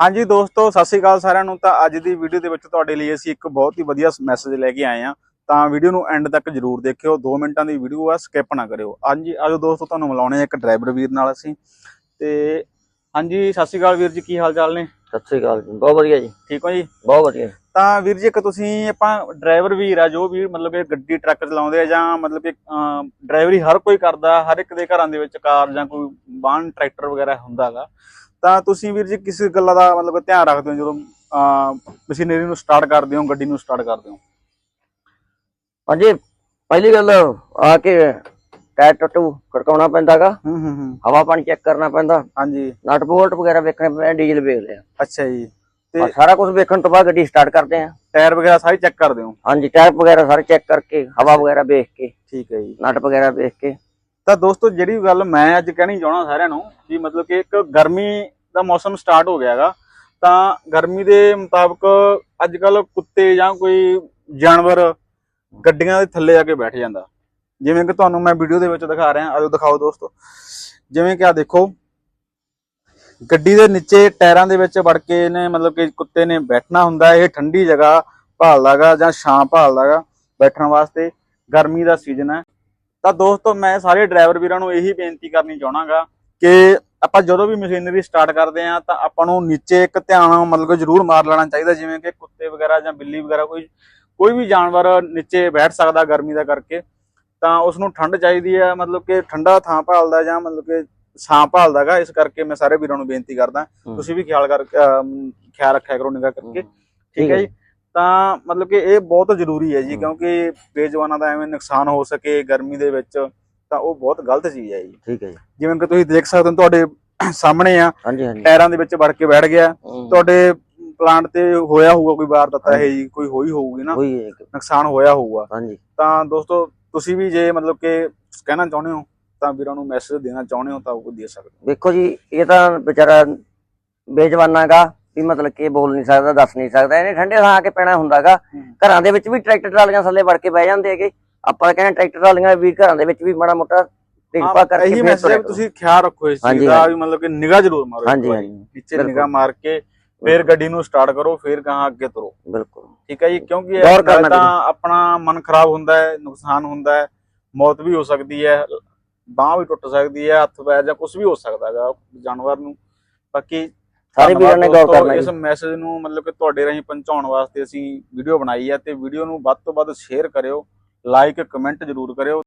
ਹਾਂਜੀ ਦੋਸਤੋ ਸਤਿ ਸ਼੍ਰੀ ਅਕਾਲ ਸਾਰਿਆਂ ਨੂੰ। ਤਾਂ ਅੱਜ ਦੀ ਵੀਡੀਓ ਦੇ ਵਿੱਚ ਤੁਹਾਡੇ ਲਈ ਅਸੀਂ ਇੱਕ ਬਹੁਤ ਹੀ ਵਧੀਆ ਮੈਸੇਜ ਲੈ ਕੇ ਆਏ ਹਾਂ। ਤਾਂ ਵੀਡੀਓ ਨੂੰ ਐਂਡ ਤੱਕ ਜਰੂਰ ਦੇਖਿਓ। 2 ਮਿੰਟਾਂ ਦੀ ਵੀਡੀਓ ਆ ਸਕਿਪ ਨਾ ਕਰਿਓ। ਹਾਂਜੀ ਆਜੋ ਦੋਸਤੋ ਤੁਹਾਨੂੰ ਮਿਲਾਉਣੇ ਆ ਇੱਕ ਡਰਾਈਵਰ ਵੀਰ ਨਾਲ ਅਸੀਂ। ਤੇ ਹਾਂਜੀ ਸਤਿ ਸ਼੍ਰੀ ਅਕਾਲ ਵੀਰ ਜੀ ਕੀ ਹਾਲ ਚਾਲ ਨੇ? ਸਤਿ ਸ੍ਰੀ ਅਕਾਲ ਜੀ। ਬਹੁਤ ਵਧੀਆ ਜੀ। ਠੀਕ ਹੋ ਜੀ? ਬਹੁਤ ਵਧੀਆ। ਤਾਂ ਵੀਰ ਜੀ ਇੱਕ ਤੁਸੀਂ ਆਪਾਂ ਡਰਾਈਵਰ ਵੀਰ ਆ ਜੋ ਵੀ ਮਤਲਬ ਕਿ ਗੱਡੀ ਟਰੱਕ ਚਲਾਉਂਦੇ ਆ ਜਾਂ ਮਤਲਬ ਕਿ ਡਰਾਈਵਰੀ ਹਰ ਕੋਈ ਕਰਦਾ ਹਰ ਇੱਕ ਦੇ ਘਰਾਂ ਦੇ ਵਿੱਚ ਕਾਰ ਜਾਂ ਕੋਈ ਵਾਹਨ ਟਰੈਕਟਰ ਵਗੈਰਾ ਹੁੰਦਾਗਾ ਤਾਂ ਤੁਸੀਂ ਵੀਰ ਜੀ ਕਿਸ ਗੱਲਾਂ ਦਾ ਮਤਲਬ ਧਿਆਨ ਰੱਖਦੇ ਹੋ ਜਦੋਂ ਮਸ਼ੀਨਰੀ ਨੂੰ ਸਟਾਰਟ ਕਰਦੇ ਹੋ ਗੱਡੀ ਨੂੰ ਸਟਾਰਟ ਕਰਦੇ ਹੋ? ਹਾਂਜੀ ਪਹਿਲੀ ਗੱਲ ਆ ਕੇ ਟਾਇਰ ਟੱਟੂ ਖੜਕਾਉਣਾ ਪੈਂਦਾਗਾ ਹੂੰ ਹੂੰ ਹਵਾ ਪਾਣੀ ਚੈੱਕ ਕਰਨਾ ਪੈਂਦਾ। ਹਾਂਜੀ। ਨਟ ਬੋਲਟ ਵਗੈਰਾ ਵੇਖਣੇ ਪੈਂਦੇ ਡੀਜ਼ਲ ਵੇਖ ਲਿਆ। ਅੱਛਾ ਜੀ। ਤੇ ਸਾਰਾ ਕੁਝ ਵੇਖਣ ਤੋਂ ਬਾਅਦ ਗੱਡੀ ਸਟਾਰਟ ਕਰਦੇ ਆ। ਟਾਇਰ ਵਗੈਰਾ ਸਾਰੇ ਚੈੱਕ ਕਰਦੇ ਹੋ? ਹਾਂਜੀ ਟਾਇਰ ਵਗੈਰਾ ਸਾਰੇ ਚੈੱਕ ਕਰਕੇ ਹਵਾ ਵਗੈਰਾ ਵੇਖ ਕੇ ਠੀਕ ਹੈ ਜੀ। ਨਟ ਵਗੈਰਾ ਵੇਖ ਕੇ। ਤਾਂ ਦੋਸਤੋ ਜਿਹੜੀ ਗੱਲ ਮੈਂ ਅੱਜ ਕਹਿਣੀ ਚਾਹਣਾ ਸਾਰਿਆਂ ਨੂੰ ਵੀ ਮਤਲਬ ਕਿ ਇੱਕ ਗਰਮੀ ਦਾ ਮੌਸਮ ਸਟਾਰਟ ਹੋ ਗਿਆ ਹੈਗਾ, ਤਾਂ ਗਰਮੀ ਦੇ ਮੁਤਾਬਕ ਅੱਜ ਕੱਲ ਕੁੱਤੇ ਜਾਂ ਕੋਈ ਜਾਨਵਰ ਗੱਡੀਆਂ ਦੇ ਥੱਲੇ ਆ ਕੇ ਬੈਠ ਜਾਂਦਾ। ਜਿਵੇਂ ਕਿ ਤੁਹਾਨੂੰ ਮੈਂ ਵੀਡੀਓ ਦੇ ਵਿੱਚ ਦਿਖਾ ਰਿਹਾ, ਆਜੋ ਦਿਖਾਓ ਦੋਸਤੋ। ਜਿਵੇਂ ਕਿ ਆ ਦੇਖੋ, ਗੱਡੀ ਦੇ ਨੀਚੇ ਟਾਇਰਾਂ ਦੇ ਵਿੱਚ ਵੜ ਕੇ ਨੇ ਮਤਲਬ ਕਿ ਕੁੱਤੇ ਨੇ ਬੈਠਣਾ ਹੁੰਦਾ, ਇਹ ਠੰਡੀ ਜਗ੍ਹਾ ਭਾਲਦਾਗਾ ਜਾਂ ਛਾਂ ਭਾਲਦਾਗਾ ਬੈਠਣ ਵਾਸਤੇ, ਗਰਮੀ ਦਾ ਸੀਜ਼ਨ ਹੈ। ਤਾਂ ਦੋਸਤੋ, ਮੈਂ ਸਾਰੇ ਡਰਾਈਵਰ ਵੀਰਾਂ ਨੂੰ ਇਹੀ ਬੇਨਤੀ ਕਰਨੀ ਚਾਹਣਾਗਾ ਕਿ ਆਪਾਂ ਜਦੋਂ ਵੀ ਮਸ਼ੀਨਰੀ ਸਟਾਰਟ ਕਰਦੇ ਆ ਤਾਂ ਆਪਾਂ ਨੂੰ ਨੀਚੇ ਇੱਕ ਧਿਆਨ ਮਤਲਬ ਕਿ ਜ਼ਰੂਰ ਮਾਰ ਲੈਣਾ ਚਾਹੀਦਾ ਜਿਵੇਂ ਕਿ ਕੁੱਤੇ ਵਗੈਰਾ ਜਾਂ ਬਿੱਲੀ ਵਗੈਰਾ ਕੋਈ ਕੋਈ ਵੀ ਜਾਨਵਰ ਨੀਚੇ ਬੈਠ ਸਕਦਾ ਗਰਮੀ ਦਾ ਕਰਕੇ ਤਾਂ ਉਸ ਨੂੰ ਠੰਡ ਚਾਹੀਦੀ ਹੈ ਮਤਲਬ ਕਿ ਠੰਡਾ ਥਾਂ ਭਾਲਦਾ ਜਾਂ ਮਤਲਬ ਕਿ ਛਾਂ ਭਾਲਦਾਗਾ ਇਸ ਕਰਕੇ ਮੈਂ ਸਾਰੇ ਵੀਰਾਂ ਨੂੰ ਬੇਨਤੀ ਕਰਦਾ। ਤੁਸੀਂ ਵੀ ਖਿਆਲ ਕਰ ਖਿਆਲ ਰੱਖਿਆ ਕਰੋ ਨਿਗਾਹ ਕਰਕੇ। ਠੀਕ ਹੈ ਜੀ? ਤਾਂ ਮਤਲਬ ਕਿ ਇਹ ਬਹੁਤ ਜ਼ਰੂਰੀ ਹੈ ਜੀ। ਕਿਉਂਕਿ ਬੇਜਵਾਨਾਂ ਦਾ ਐਵੇਂ ਨੁਕਸਾਨ ਹੋ ਸਕੇ ਗਰਮੀ ਦੇ ਵਿੱਚ। ਤਾਂ ਉਹ ਬਹੁਤ ਗਲਤ ਚੀਜ਼ ਹੈ ਜੀ। ਠੀਕ ਹੈ ਜੀ। ਜਿਵੇਂ ਕਿ ਤੁਸੀਂ ਦੇਖ ਸਕਦੇ ਹੋ ਤੁਹਾਡੇ ਸਾਹਮਣੇ ਆ ਹਾਂਜੀ ਹਾਂਜੀ। ਟਾਇਰਾਂ ਦੇ ਵਿੱਚ ਵੜ ਕੇ ਬੈਠ ਗਿਆ। ਤੁਹਾਡੇ ਪਲਾਂਟ ਤੇ ਹੋਇਆ ਹੋਊਗਾ ਕੋਈ ਵਾਰਦਾਤ ਇਹ ਜੀ ਕੋਈ ਹੋਈ ਹੋਊਗੀ ਨਾ। ਨੁਕਸਾਨ ਹੋਇਆ ਹੋਊਗਾ। ਹਾਂਜੀ। ਤਾਂ ਦੋਸਤੋ ਤੁਸੀਂ ਵੀ ਜੇ ਮਤਲਬ ਕਿ ਕਹਿਣਾ ਚਾਹੁੰਦੇ ਹੋ ਤਾਂ ਵੀਰਾਂ ਨੂੰ ਮੈਸੇਜ ਦੇਣਾ ਚਾਹੁੰਦੇ ਹੋ ਤਾਂ ਉਹ ਦੇ ਸਕਦੇ ਹੋ। ਵੇਖੋ ਜੀ ਇਹ ਤਾਂ ਵਿਚਾਰਾ ਬੇਜਵਾਨਾਗਾ ਵੀ ਮਤਲਬ ਕਿ ਬੋਲ ਨਹੀਂ ਸਕਦਾ ਦੱਸ ਨਹੀਂ ਸਕਦਾ। ਇਹਨੇ ਠੰਡੇ ਥਾਂ ਆ ਕੇ ਪੈਣਾ ਹੁੰਦਾਗਾ। ਘਰਾਂ ਦੇ ਵਿੱਚ ਵੀ ਟਰੈਕਟਰ ਟਰਾਲੀਆਂ ਥੱਲੇ ਵੜ ਕੇ ਬਹਿ ਜਾਂਦੇ ਹੈਗੇ। ਆਪਾਂ ਕਹਿੰਦੇ ਟਰੈਕਟਰ ਟਰਾਲੀਆਂ ਵੀ ਘਰਾਂ ਦੇ ਵਿੱਚ ਵੀ ਮਾੜਾ ਮੋਟਾ ਦੇਖਭਾਲ ਕਰਕੇ ਇਹੀ ਮੈਸੇਜ। ਤੁਸੀਂ ਖਿਆਲ ਰੱਖੋ ਇਸ ਚੀਜ਼ ਦਾ। ਵੀ ਮਤਲਬ ਕਿ ਨਿਗਾਹ ਜ਼ਰੂਰ ਮਾਰੋ ਹਾਂਜੀ। ਹਾਂਜੀ। ਨੀਚੇ। ਨਿਗਾਹ ਮਾਰ ਕੇ ਫਿਰ ਗੱਡੀ ਨੂੰ ਸਟਾਰਟ ਕਰੋ ਫਿਰ ਗਾਹਾਂ ਅੱਗੇ ਤੁਰੋ। ਬਿਲਕੁਲ। ਠੀਕ ਹੈ ਜੀ? ਕਿਉਂਕਿ ਇਹ ਤਾਂ ਆਪਣਾ ਮਨ ਖਰਾਬ ਹੁੰਦਾ ਹੈ ਨੁਕਸਾਨ ਹੁੰਦਾ ਹੈ ਮੌਤ ਵੀ ਹੋ ਸਕਦੀ ਹੈ ਬਾਹ ਵੀ ਟੁੱਟ ਸਕਦੀ ਹੈ ਹੱਥ ਪੈਰ ਜਾਂ ਕੁਝ ਵੀ ਹੋ ਸਕਦਾ ਹੈਗਾ ਜਾਨਵਰ ਨੂੰ। ਬਾਕੀ ਸਾਰੇ ਵੀਰਾਂ ਨੇ ਗੌਰ ਕਰਨਾ ਇਸ ਮੈਸੇਜ ਨੂੰ ਮਤਲਬ ਕਿ ਤੁਹਾਡੇ ਰਾਹੀਂ ਪਹੁੰਚਾਉਣ ਵਾਸਤੇ ਅਸੀਂ ਵੀਡੀਓ ਬਣਾਈ ਹੈ ਤੇ ਵੀਡੀਓ ਨੂੰ ਵੱਧ ਤੋਂ ਵੱਧ ਸ਼ੇਅਰ ਕਰਿਓ। ਲਾਈਕ ਕਮੈਂਟ ਜ਼ਰੂਰ ਕਰਿਓ